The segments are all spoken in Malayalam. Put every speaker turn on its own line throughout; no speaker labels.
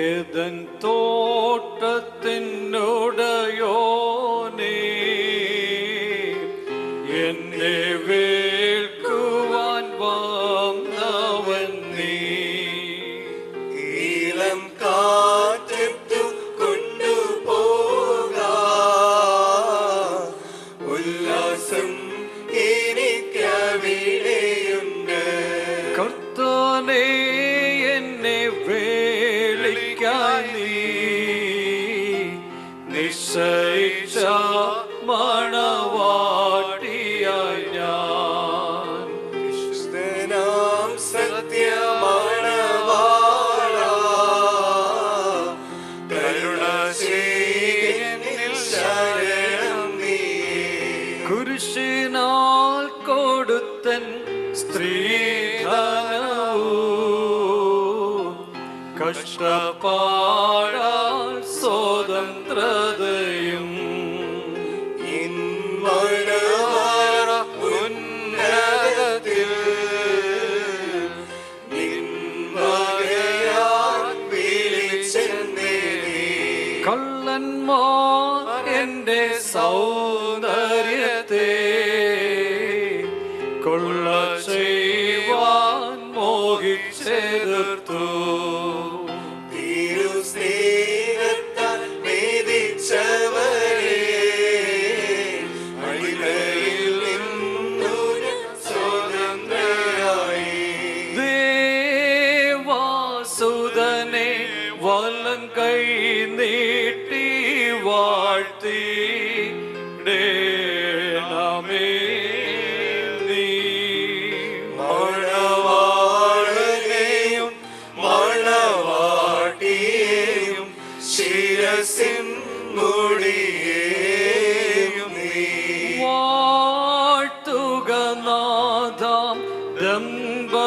ഏതൻ തോട്ടത്തിനുടയോനേ എന്നെ വേൾക്കുവാൻ വന്നവൻ നീ.
ഈലം കാറ്റത്തു കൊണ്ടുപോക ഉല്ലാസം
കുരിശിനാൽ കൊടുത്തൻ സ്ത്രീധനവും കഷ്ടപ്പാടാൽ കള്ളന്മാർ എന്റെ സൗന്ദര്യത്തെ നീട്ടി വാഴ്ത്തി ഡേണമേ നീ
മണവാളനെയും മണവാട്ടിയെയും ശിരസിൻ മുടിയേയും നീ.
വാഴ്ത്തുക നാഥാം ദമ്പതികളെയും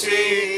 Sri